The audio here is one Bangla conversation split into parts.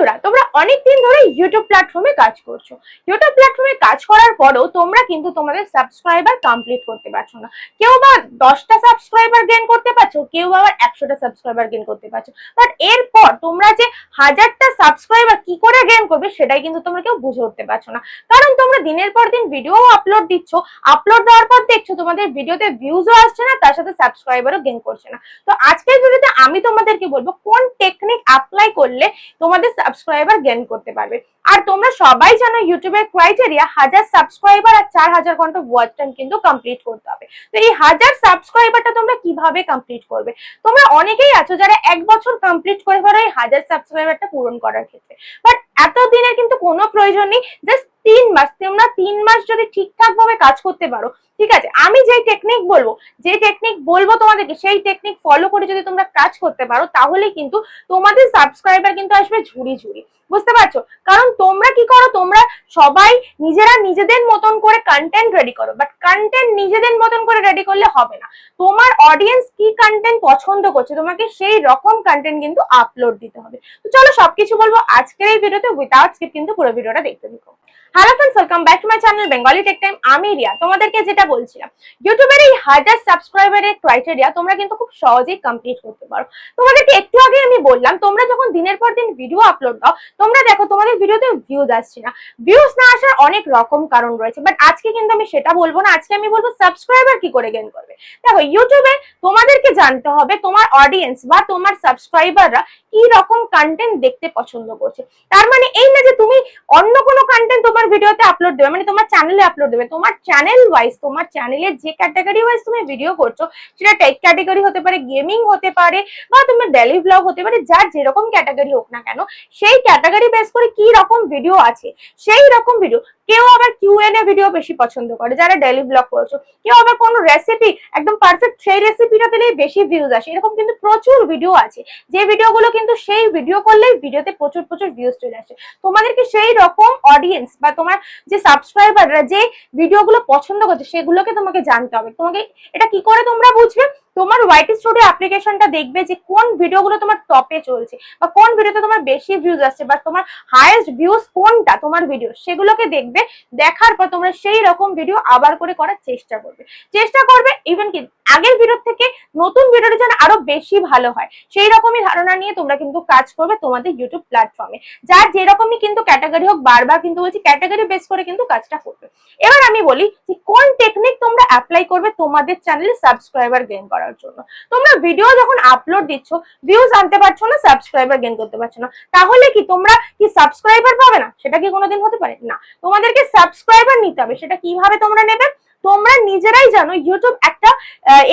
বন্ধুরা তোমরা অনেক দিন ধরে ইউটিউব প্ল্যাটফর্মে কাজ করছ। ইউটিউব প্ল্যাটফর্মে কাজ করার পরেও তোমরা কিন্তু তোমাদের সাবস্ক্রাইবার কমপ্লিট করতে পারছ না। কেউ বা দশটা সাবস্ক্রাইবার গেইন করতে পারছ, কেউ আবার একশোটা সাবস্ক্রাইবার গেইন করতে পারছ। বাট এরপর তোমরা যে হাজারটা সাবস্ক্রাইবার কি করে গেইন করবে সেটাই কিন্তু তোমরা কেউ বুঝে উঠতে পারছ না। কারণ তোমরা দিনের পর দিন ভিডিও আপলোড দিচ্ছ আপলোড দেওয়ার পর দেখছ তোমাদের ভিডিওতে ভিউজও আসছে না, তার সাথে সাবস্ক্রাইবারও গেইন করছে না। তো আজকের ভিডিওতে আমি তোমাদেরকে বলব কোন টেকনিক অ্যাপ্লাই করলে তোমাদের সাবস্ক্রাইবার গেইন করতে পারবে। আর তোমরা সবাই জানো ইউটিউবের ক্রাইটেরিয়া হাজার সাবস্ক্রাইবার আর চার হাজার ঘণ্টা ওয়াচ টাইম কিন্তু কমপ্লিট করতে হবে। তো এই হাজার সাবস্ক্রাইবারটা তোমরা কীভাবে কমপ্লিট করবে? তোমরা অনেকেই আছো যারা এক বছর কমপ্লিট করে পারো এই হাজার সাবস্ক্রাইবারটা পূরণ করার ক্ষেত্রে। বাট এতদিনের কিন্তু কোনো প্রয়োজন নেই। জাস্ট তিন মাস, তোমরা তিন মাস যদি ঠিকঠাক ভাবে কাজ করতে পারো, ঠিক আছে? আমি যে টেকনিক বলব যে টেকনিক বলব তোমাদেরকে, সেই টেকনিক ফলো করে যদি তোমরা কাজ করতে পারো তাহলে কিন্তু তোমাদের সাবস্ক্রাইবার কিন্তু আসবে ঝুড়ি ঝুড়ি। বুঝতে পারছ? কারণ তোমরা কি করো, তোমরা সবাই নিজেরা নিজেদের মতন করে কন্টেন্ট রেডি করো বাট কন্টেন্ট নিজেদের মতন করে রেডি করলে হবে না। তোমার অডিয়েন্স কি কন্টেন্ট পছন্দ করছে, তোমাকে সেই রকম কন্টেন্ট কিন্তু আপলোড দিতে হবে। তো চলো সবকিছু বলব আজকের এই ভিডিওতে উইদাউট স্কিপ কিন্তু পুরো ভিডিওটা দেখতে দিকো hello friends welcome back to my channel Bengali tech time আমি রিয়া, তোমাদেরকে যেটা বলছিলাম ইউটিউবের এই হাজার সাবস্ক্রাইবারের ক্রাইটেরিয়া তোমরা কিন্তু খুব সহজেই কমপ্লিট করতে পারো। তোমাদেরকে একটু আগে আমি বললাম, তোমরা যখন দিনের পর দিন ভিডিও আপলোড দাও, তোমরা দেখো তোমাদের ভিডিওতে ভিউজ আসছে না। ভিউজ না আসার অনেক রকম কারণ রয়েছে বাট আজকে কিন্তু আমি সেটা বলব না, আজকে আমি বলব সাবস্ক্রাইবার কি করে গেন করবে। দেখো ইউটিউবে তোমাদেরকে জানতে হবে তোমার অডিয়েন্স বা তোমার সাবস্ক্রাইবাররা কি রকম কন্টেন্ট দেখতে পছন্দ করছে। তার মানে এই না যে তুমি অন্য কোনো কন্টেন্ট তোমার ভিডিওতে আপলোড দেবে মানে তোমার চ্যানেলে আপলোড দেবে। তোমার চ্যানেল ওয়াইজ তোমার চ্যানেলের যে ক্যাটাগরি ওয়াইজ তুমি ভিডিও করছ, সেটা টেক ক্যাটাগরি হতে পারে গেমিং হতে পারে, বা তোমার ডেলি ব্লগ হতে পারে, যার যেরকম ক্যাটাগরি হোক না কেন, সেই ক্যাটাগরি বেস করে কি রকম ভিডিও আছে, সেই রকম ভিডিও কেউ আবার কিউএন এ ভিডিও বেশি পছন্দ করে, যারা ডেলি ব্লগ করছ। কেউ আবার কোনো রেসিপি একদম পারফেক্ট সেই রেসিপিটা দিলেই বেশি ভিউজ আসে। এরকম কিন্তু প্রচুর ভিডিও আছে। যে ভিডিওগুলো কিন্তু সেই ভিডিও করলেই ভিডিওতে প্রচুর প্রচুর ভিউজ চলে আসে। তোমাদেরকে সেই রকম অডিয়েন্স বা তোমার যে সাবস্ক্রাইবাররা যে ভিডিওগুলো পছন্দ করছে, সেগুলোকে তোমাকে জানতে হবে। তোমাকে এটা কি করে তোমরা বুঝবে? তোমার ওয়াইটি স্টুডিও অ্যাপ্লিকেশনটা দেখবে যে কোন ভিডিওগুলো তোমার টপে চলছে বা কোন ভিডিওতে তোমার বেশি ভিউজ আসছে বা তোমার হাইয়েস্ট ভিউজ কোনটা তোমার ভিডিও সেগুলোকে দেখবে, দেখার পর তোমরা সেই রকম ভিডিও আবার করে করার চেষ্টা করবে। চেষ্টা করবে ইভেন কি আগের ভিডিও থেকে নতুন ভিডিওটা যেন আরও বেশি ভালো হয়। সেই রকমই ধারণা নিয়ে তোমরা কিন্তু কাজ করবে তোমাদের ইউটিউব প্ল্যাটফর্মে যার যেরকমই কিন্তু ক্যাটাগরি হোক, বারবার কিন্তু বলছি ক্যাটাগরি বেস করে কিন্তু কাজটা করবে। এবার আমি বলি যে কোন টেকনিক তোমরা অ্যাপ্লাই করবে তোমাদের চ্যানেলে সাবস্ক্রাইবার গেইন করার জন্য। তোমরা ভিডিও যখন আপলোড দিচ্ছ ভিউজ আনতে পারছ না সাবস্ক্রাইবার গেন করতে পারছ না, তাহলে কি তোমরা কি সাবস্ক্রাইবার পাবে না? সেটা কি কোনোদিন হতে পারে? না। তোমাদেরকে সাবস্ক্রাইবার নিতে হবে। সেটা কীভাবে তোমরা নেবে? তোমরা নিজেরাই জানো ইউটিউব একটা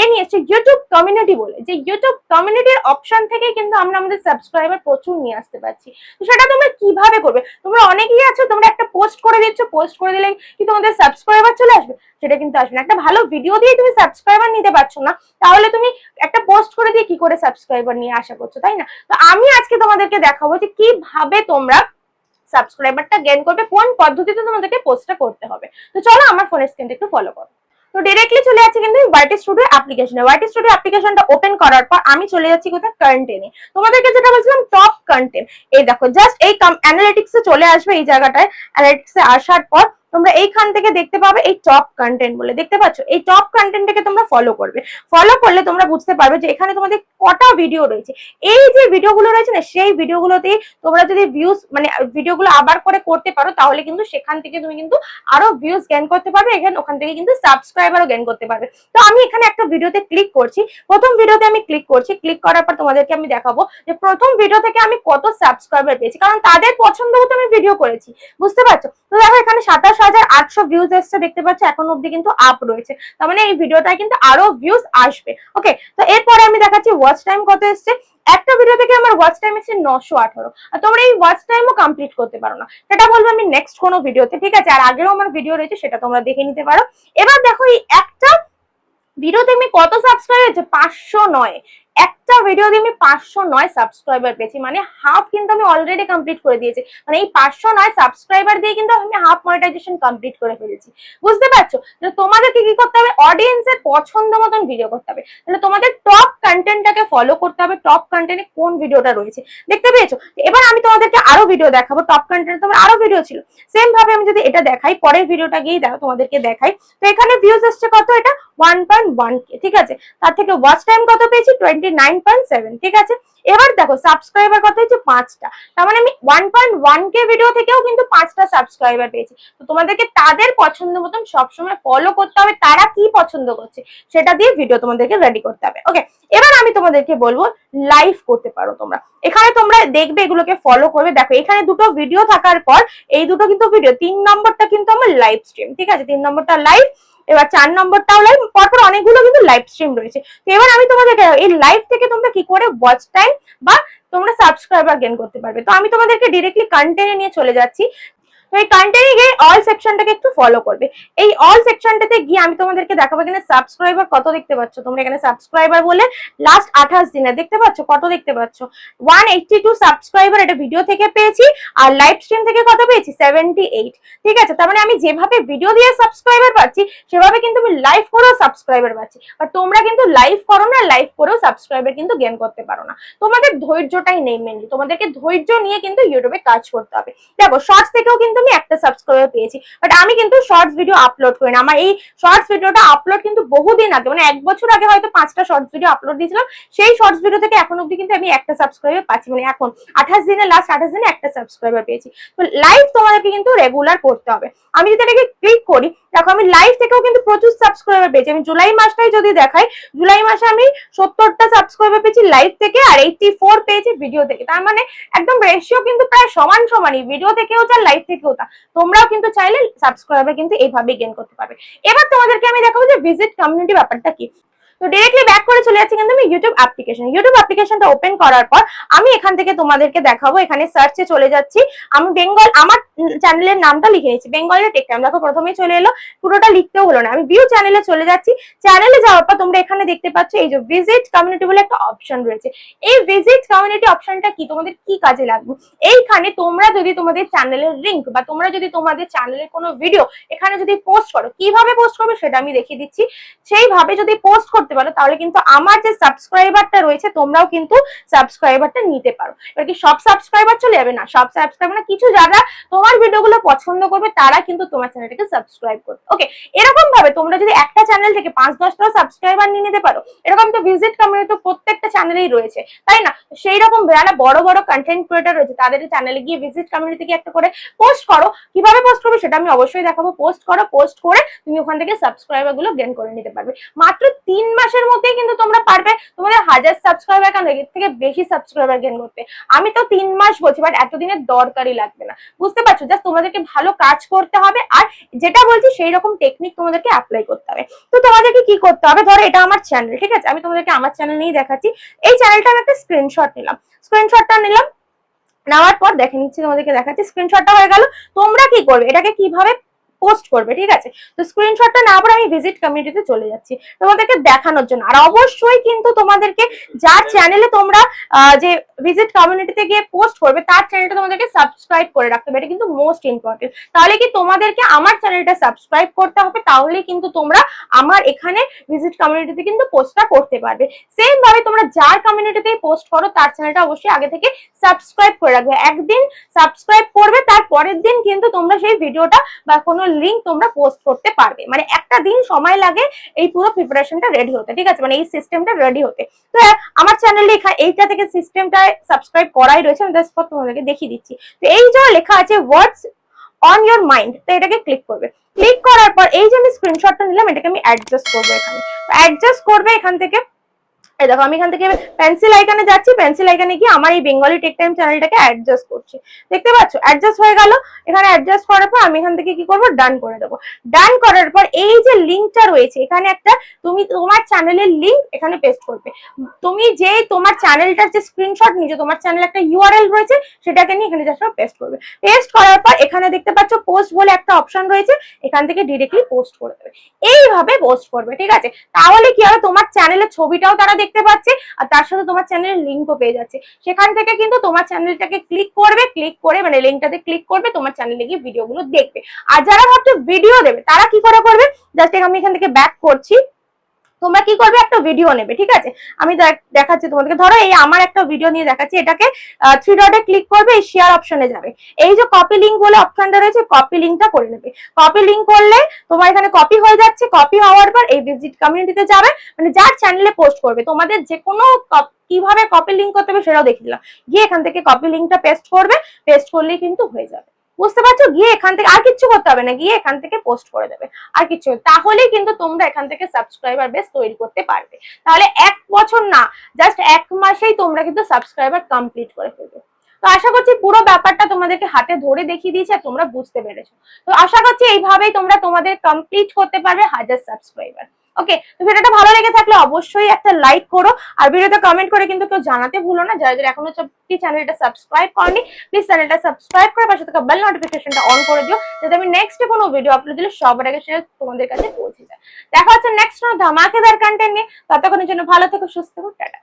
এ নিয়েছে ইউটিউব কমিউনিটি বলে। যে ইউটিউব কমিউনিটির অপশন থেকে কিন্তু আমরা আমাদের সাবস্ক্রাইবার প্রচুর নিয়ে আসতে পারছি। তো সেটা তোমরা কীভাবে করবে? তোমরা অনেকেই আছো, তোমরা একটা পোস্ট করে দিচ্ছ পোস্ট করে দিলে কি তোমাদের সাবস্ক্রাইবার চলে আসবে? সেটা কিন্তু আসবে না। একটা ভালো ভিডিও দিয়ে তুমি সাবস্ক্রাইবার নিতে পারছ না, তাহলে তুমি একটা পোস্ট করে দিয়ে কি করে সাবস্ক্রাইবার নিয়ে আশা করছ, তাই না? তো আমি আজকে তোমাদেরকে দেখাবো যে কীভাবে তোমরা সাবস্ক্রাইবারটা গেন করবে, কোন পদ্ধতিতে তোমাদেরকে পোস্টটা করতে হবে। তো চলো আমার ফোনের স্ক্রিনটা একটু ফলো করো। তো ডিরেক্টলি চলে যাচ্ছি কিন্তু ওয়াইটি স্টুডিও অ্যাপ্লিকেশনে ওয়াইটি স্টুডিও অ্যাপ্লিকেশনটা ওপেন করার পর আমি চলে যাচ্ছি কোথায়? কন্টেন্টে তোমাদেরকে যেটা বলছিলাম টপ কন্টেন্ট এই দেখো জাস্ট এই অ্যানালিটিক্সে চলে আসবে এই জায়গাটায়। অ্যানালিটিক্সে আসার পর তোমরা এইখান থেকে দেখতে পাবে এই টপ কন্টেন্ট বলে। দেখতে পাচ্ছ? এই টপ কন্টেন্টটাকে তোমরা ফলো করবে। ফলো করলে তোমরা বুঝতে পারবে যে এখানে তোমাদের কটা ভিডিও রয়েছে। এই যে ভিডিওগুলো রয়েছে না, সেই ভিডিওগুলোতে তোমরা যদি ভিউজ মানে ভিডিওগুলো আবার করে করতে পারো, তাহলে কিন্তু সেখান থেকে তুমি কিন্তু আরও ভিউজ গেন করতে পারবে। এখানে, ওখান থেকে কিন্তু সাবস্ক্রাইবারও গেন করতে পারবে। তো আমি এখানে একটা ভিডিওতে ক্লিক করছি। প্রথম ভিডিওতে আমি ক্লিক করছি। ক্লিক করার পর তোমাদেরকে আমি দেখাবো যে প্রথম ভিডিও থেকে আমি কত সাবস্ক্রাইবার পেয়েছি। কারণ তাদের পছন্দ মতো আমি ভিডিও করেছি। বুঝতে পারছ? তো দেখো এখানে সাতাশ হাজার আটশো ভিউজ এসছে, দেখতে পাচ্ছ, এখন অব্দি কিন্তু আপ রয়েছে। তার মানে এই ভিডিওটায় কিন্তু আরও ভিউজ আসবে। ওকে তো এরপরে আমি দেখাচ্ছি ওয়াচ টাইম কত এসছে। একটা ভিডিও থেকে আমার ওয়াচ টাইম এসেছে নশো আঠারো। আর তোমরা এই ওয়াচ টাইমও কমপ্লিট করতে পারো না। সেটা বলব আমি নেক্সট কোনো ভিডিওতে ঠিক আছে? আর আগেও আমার ভিডিও রয়েছে, সেটা তোমরা দেখে নিতে পারো। এবার দেখো এই একটা ভিডিওতে আমি কত সাবস্ক্রাইব হয়েছে? পাঁচশো নয়। একটা ভিডিও দিয়ে আমি পাঁচশো নয় সাবস্ক্রাইবার পেয়েছি। মানে হাফ কিন্তু আমি অলরেডি কমপ্লিট করে দিয়েছি। মানে এই পাঁচশো নয় সাবস্ক্রাইবার দিয়ে কিন্তু আমি হাফ মনিটাইজেশন কমপ্লিট করে ফেলেছি। বুঝতে পারছ? যে তোমাদেরকে কি করতে হবে? অডিয়েন্সের পছন্দ মতন ভিডিও করতে হবে। তাহলে তোমাদের টপ কন্টেন্টটাকে ফলো করতে হবে। টপ কন্টেন্টে কোন ভিডিওটা রয়েছে? দেখতে পেয়েছ? এবার আমি তোমাদেরকে আরও ভিডিও দেখাবো। টপ কন্টেন্ট তোমার আরও ভিডিও ছিল। সেম ভাবে আমি যদি এটা দেখাই, পরের ভিডিওটা গিয়ে দেখো, তোমাদেরকে দেখাই। তো এখানে ভিউজ এসছে কত? এটা ওয়ান পয়েন্ট ওয়ান কে ঠিক আছে? তার থেকে ওয়াচ টাইম কত পেয়েছি? টোয়েন্টি ঠিক আছে? এবার দেখো সাবস্ক্রাইবার কত হচ্ছে পাঁচটা। তার মানে আমি ওয়ান কে ভিডিও থেকেও কিন্তু পাঁচটা সাবস্ক্রাইবার পেয়েছি। তো তোমাদেরকে তাদের পছন্দ মতন সবসময় ফলো করতে হবে, তারা কি পছন্দ করছে সেটা দিয়ে ভিডিও তোমাদেরকে রেডি করতে হবে। ওকে এবার আমি তোমাদেরকে বলব লাইভ করতে পারো তোমরা। এখানে তোমরা দেখবে, এগুলোকে ফলো করবে। দেখো, এখানে দুটো ভিডিও থাকার পর, এই দুটো কিন্তু ভিডিও তিন নম্বরটা কিন্তু আমার লাইভ স্ট্রিম ঠিক আছে? তিন নম্বরটা লাইভ এবার চার নম্বরটাও লাইভ পরপর অনেকগুলো কিন্তু লাইভ স্ট্রিম রয়েছে। তো এবার আমি তোমাদেরকে, এই লাইভ থেকে তোমরা কি করে ওয়াচ টাইম বা তোমরা সাবস্ক্রাইবার গেন করতে পারবে? তো আমি তোমাদেরকে ডিরেক্টলি কন্টেন্টে নিয়ে চলে যাচ্ছি। তো এই কন্টেন্টে গিয়ে অল সেকশনটাকে একটু ফলো করবে। এই অল সেকশনটাতে গিয়ে আমি তোমাদেরকে দেখাবো এখানে সাবস্ক্রাইবার কত দেখতে পাচ্ছ? তোমরা এখানে সাবস্ক্রাইবার বলে লাস্ট আঠাশ দিনে দেখতে পাচ্ছ? কত দেখতে পাচ্ছ? ওয়ান এইটটি টু সাবস্ক্রাইবার এটা ভিডিও থেকে পেয়েছি আর লাইভ স্ট্রিম থেকে কত পেয়েছি? সেভেন্টি এইট ঠিক আছে? তার মানে আমি যেভাবে ভিডিও দিয়ে সাবস্ক্রাইবার পাচ্ছি, সেভাবে কিন্তু আমি লাইভ করেও সাবস্ক্রাইবার পাচ্ছি। আর তোমরা কিন্তু লাইভ করো না লাইভ করেও সাবস্ক্রাইবার কিন্তু গেন করতে পারো না। তোমাদের ধৈর্যটাই নেই মেনলি তোমাদেরকে ধৈর্য নিয়ে কিন্তু ইউটিউবে কাজ করতে হবে। দেখো শর্টস থেকেও কিন্তু আমি একটা সাবস্ক্রাইবার পেয়েছি। বাট আমি কিন্তু শর্টস ভিডিও আপলোড করি না। আমার এই শর্টস ভিডিওটা আপলোড কিন্তু বহুদিন আগে মানে এক বছর আগে হয়তো পাঁচটা শর্টস ভিডিও আপলোড দিয়েছিলাম। সেই শর্টস ভিডিও থেকে এখন অব্দি কিন্তু আমি একটা সাবস্ক্রাইবার পাচ্ছি। মানে এখন আঠাশ দিনে লাস্ট আঠাশ দিনে একটা সাবস্ক্রাইবার পেয়েছি। তো লাইভ তোমাদেরকে কিন্তু রেগুলার করতে হবে। আমি যদি এটাকে ক্লিক করি দেখো, আমি লাইভ থেকেও কিন্তু প্রচুর সাবস্ক্রাইবার পেয়েছি। আমি জুলাই মাসটাই যদি দেখাই, জুলাই মাসে আমি সত্তরটা সাবস্ক্রাইবার পেয়েছি লাইভ থেকে আর এইটটি ফোর পেয়েছি ভিডিও থেকে। তার মানে একদম রেশিও কিন্তু প্রায় সমান সমানই। ভিডিও থেকেও তা লাইভ থেকেও তা। তোমরাও কিন্তু চাইলে সাবস্ক্রাইবার কিন্তু এইভাবে গেন করতে পারবে। এবার তোমাদেরকে আমি দেখাবো যে ভিজিট কমিউনিটি ব্যাপারটা কি। তো ডিরেক্টলি ব্যাক করে চলে যাচ্ছি কিন্তু আমি ইউটিউব অ্যাপ্লিকেশন ইউটিউব অ্যাপ্লিকেশনটা ওপেন করার পর আমি এখান থেকে তোমাদেরকে দেখাবো, এখানে সার্চে চলে যাচ্ছি। আমি বেঙ্গল আমার চ্যানেলের নামটা লিখে নিচ্ছি বেঙ্গলের টেক টাইম দেখো, প্রথমেই চলে এলো, পুরোটা লিখতেও হলো না। আমি ভিউ চ্যানেলে চলে যাচ্ছি। চ্যানেলে যাওয়ার পর তোমরা এখানে দেখতে পাচ্ছ, এই যে ভিজিট কমিউনিটি বলে একটা অপশন রয়েছে। এই ভিজিট কমিউনিটি অপশনটা কি? তোমাদের কি কাজে লাগবে? এইখানে তোমরা যদি তোমাদের চ্যানেলের লিঙ্ক বা তোমরা যদি তোমাদের চ্যানেলের কোনো ভিডিও এখানে যদি পোস্ট করো, কীভাবে পোস্ট করবে সেটা আমি দেখিয়ে দিচ্ছি। সেইভাবে যদি পোস্ট করতে পারো, তাহলে কিন্তু আমার যে সাবস্ক্রাইবারটা রয়েছে, তোমরাও কিন্তু সাবস্ক্রাইবারটা নিতে পারো। এবার কি সব সাবস্ক্রাইবার চলে যাবে? না, সব সাবস্ক্রাইবার না কিছু যারা তোমার ভিডিওগুলো পছন্দ করবে, তারা কিন্তু তোমার চ্যানেলটাকে সাবস্ক্রাইব করবে। ওকে এরকম ভাবে তোমরা যদি একটা চ্যানেল থেকে পাঁচ দশটা সাবস্ক্রাইবার নিয়ে নিতে পারো, এরকম তো ভিজিট কমিউনিটি প্রত্যেকটা চ্যানেলেই রয়েছে, তাই না? সেই রকম যারা বড় বড় কন্টেন্ট ক্রিয়েটার রয়েছে, তাদের চ্যানেলে গিয়ে ভিজিট কমিউনিটি থেকে একটা করে পোস্ট করো। কীভাবে পোস্ট করবে সেটা আমি অবশ্যই দেখাবো। পোস্ট করো পোস্ট করে তুমি ওখান থেকে সাবস্ক্রাইবারগুলো গেন করে নিতে পারবে। মাত্র তিন মাসের মধ্যেই কিন্তু তোমরা পারবে তোমাদের হাজার সাবস্ক্রাইবার কেন এর থেকে বেশি সাবস্ক্রাইবার গেন করতে। আমি তো তিন মাস বলছি বাট এতদিনের দরকারই লাগবে না। বুঝতে পারছ? জাস্ট তোমাদেরকে ভালো কাজ করতে হবে, আর যেটা বলছি সেই রকম টেকনিক তোমাদেরকে অ্যাপ্লাই করতে হবে। তো তোমাদেরকে কি করতে হবে? ধরো এটা আমার চ্যানেল ঠিক আছে? আমি তোমাদেরকে আমার চ্যানেল নিয়েই দেখাচ্ছি। এই চ্যানেলটা আমি একটা স্ক্রিনশট নিলাম। স্ক্রিনশটটা নিলাম, নেওয়ার পর দেখে নিচ্ছি তোমাদেরকে দেখাচ্ছি। স্ক্রিনশটটা হয়ে গেল। তোমরা কি করবে? এটাকে কীভাবে পোস্ট করবে, ঠিক আছে? তো স্ক্রিনশটটা না পরে আমি ভিজিট কমিউনিটিতে চলে যাচ্ছি। তোমাদেরকে দেখানোর জন্য। আর অবশ্যই কিন্তু তোমাদেরকে যার চ্যানেলে তোমরা যে ভিজিট কমিউনিটিতে গিয়ে পোস্ট করবে, তার চ্যানেলটা তোমাদেরকে সাবস্ক্রাইব করে রাখতে হবে। এটা কিন্তু মোস্ট ইম্পর্টেন্ট তাহলে কি তোমাদেরকে আমার চ্যানেলটা সাবস্ক্রাইব করতে হবে? তাহলে কিন্তু তোমরা আমার এখানে ভিজিট কমিউনিটিতে কিন্তু পোস্টটা করতে পারবে। সেম ভাবে তোমরা যার কমিউনিটিতে পোস্ট করো, তার চ্যানেলটা অবশ্যই আগে থেকে সাবস্ক্রাইব করে রাখবে। একদিন সাবস্ক্রাইব করবে, তার পরের দিন কিন্তু তোমরা সেই ভিডিওটা বা কোনো লিঙ্ক তোমরা পোস্ট করতে পারবে। মানে একটা দিন সময় লাগে এই পুরো প্রিপারেশনটা রেডি হতে ঠিক আছে? মানে এই সিস্টেমটা রেডি হতে। তো আহ, আমার চ্যানেলে এইটা থেকে সিস্টেমটা সাবস্ক্রাইব করাই রয়েছে আমি জাস্ট তোমাদেরকে দেখিয়ে দিচ্ছি। তো এই যে লেখা আছে ওয়ার্ডস অন ইয়োর মাইন্ড তো এটাকে ক্লিক করবে। ক্লিক করার পর এই যে আমি স্ক্রিনশটটা নিলাম এটাকে আমি অ্যাডজাস্ট করব এখানে। অ্যাডজাস্ট করবে এখান থেকে। এই দেখো, আমি এখান থেকে পেন্সিল আইকনে যাচ্ছি পেন্সিল আইকনে গিয়ে আমার এই বেঙ্গলি টেক টাইম চ্যানেলটাকে অ্যাডজাস্ট করছি। দেখতে পাচ্ছ? অ্যাডজাস্ট হয়ে গেল। এখানে অ্যাডজাস্ট করার পর আমি এখান থেকে কি করব? ডান করে দেবো। ডান করার পর এই যে লিঙ্কটা রয়েছে, এখানে একটা তুমি তোমার চ্যানেলের লিঙ্ক এখানে পেস্ট করবে। তুমি যে তোমার চ্যানেলটার যে স্ক্রিনশট নিয়েছো, তোমার চ্যানেল একটা ইউআরএল রয়েছে, সেটাকে নিয়ে এখানে জাস্ট পেস্ট করবে। পেস্ট করার পর এখানে দেখতে পাচ্ছ পোস্ট বলে একটা অপশন রয়েছে, এখান থেকে ডিরেক্টলি পোস্ট করে দেবে। এইভাবে পোস্ট করবে, ঠিক আছে? তাহলে কি হবে? তোমার চ্যানেলের ছবিটাও তারা দেখতে পাচ্ছে, আর তার সাথে তোমার চ্যানেলের লিঙ্কও পেয়ে যাচ্ছে। সেখান থেকে কিন্তু তোমার চ্যানেলটাকে ক্লিক করবে ক্লিক করে মানে লিঙ্কটাতে ক্লিক করবে, তোমার চ্যানেলে গিয়ে ভিডিওগুলো দেখবে। আর যারা ভাবছ ভিডিও দেবে, তারা কি করে করবে? জাস্ট আমি এখান থেকে ব্যাক করছি। তোমরা কি করবে? একটা ভিডিও নেবে, ঠিক আছে? আমি দেখ- দেখাচ্ছি তোমাদেরকে। ধরো এই আমার একটা ভিডিও নিয়ে দেখাচ্ছি, এটাকে থ্রি ডটে ক্লিক করবে, এই শেয়ার অপশনে যাবে। এই যে কপি লিঙ্ক বলে অপশনটা রয়েছে কপি লিঙ্কটা করে নেবে। কপি লিঙ্ক করলে তোমার এখানে কপি হয়ে যাচ্ছে কপি হওয়ার পর এই ভিজিট কমিউনিটিতে যাবে মানে যার চ্যানেলে পোস্ট করবে। তোমাদের যে কোনো কীভাবে কপি লিঙ্ক করতে হবে সেটাও দেখে দিলাম গিয়ে এখান থেকে কপি লিঙ্কটা পেস্ট করবে পেস্ট করলেই কিন্তু হয়ে যাবে। বুঝতে পারছ? গিয়ে এখান থেকে আর কিচ্ছু করতে হবে না, গিয়ে এখান থেকে পোস্ট করে দেবে। আর কিছু তাহলেই কিন্তু তোমরা এখান থেকে সাবস্ক্রাইবার বেস তৈরি করতে পারবে। তাহলে এক বছর না জাস্ট এক মাসেই তোমরা কিন্তু সাবস্ক্রাইবার কমপ্লিট করে ফেলবে। তো আশা করছি পুরো ব্যাপারটা তোমাদেরকে হাতে ধরে দেখিয়ে দিয়েছি আর তোমরা বুঝতে পেরেছ। তো আশা করছি এইভাবেই তোমরা তোমাদের কমপ্লিট করতে পারবে হাজার সাবস্ক্রাইবার ওকে তো ভিডিওটা ভালো লেগে থাকলে অবশ্যই একটা লাইক করো। আর ভিডিওতে কমেন্ট করে কিন্তু কেউ জানাতে ভুলো না। যারা যারা এখনও চ্যানেলটা সাবস্ক্রাইব করনি প্লিজ চ্যানেলটা সাবস্ক্রাইব করে পাশে থাকা বেল নোটিফিকেশনটা অন করে দিও, যাতে আমি নেক্সট কোনো ভিডিও আপলোড দিলে সবার আগে সেটা তোমাদের কাছে পৌঁছে যায়। দেখা হচ্ছে নেক্সট কোনো ধামাকেদার কন্টেন্ট নিয়ে। ততক্ষণের জন্য ভালো থেকো, সুস্থ হোক টাটা।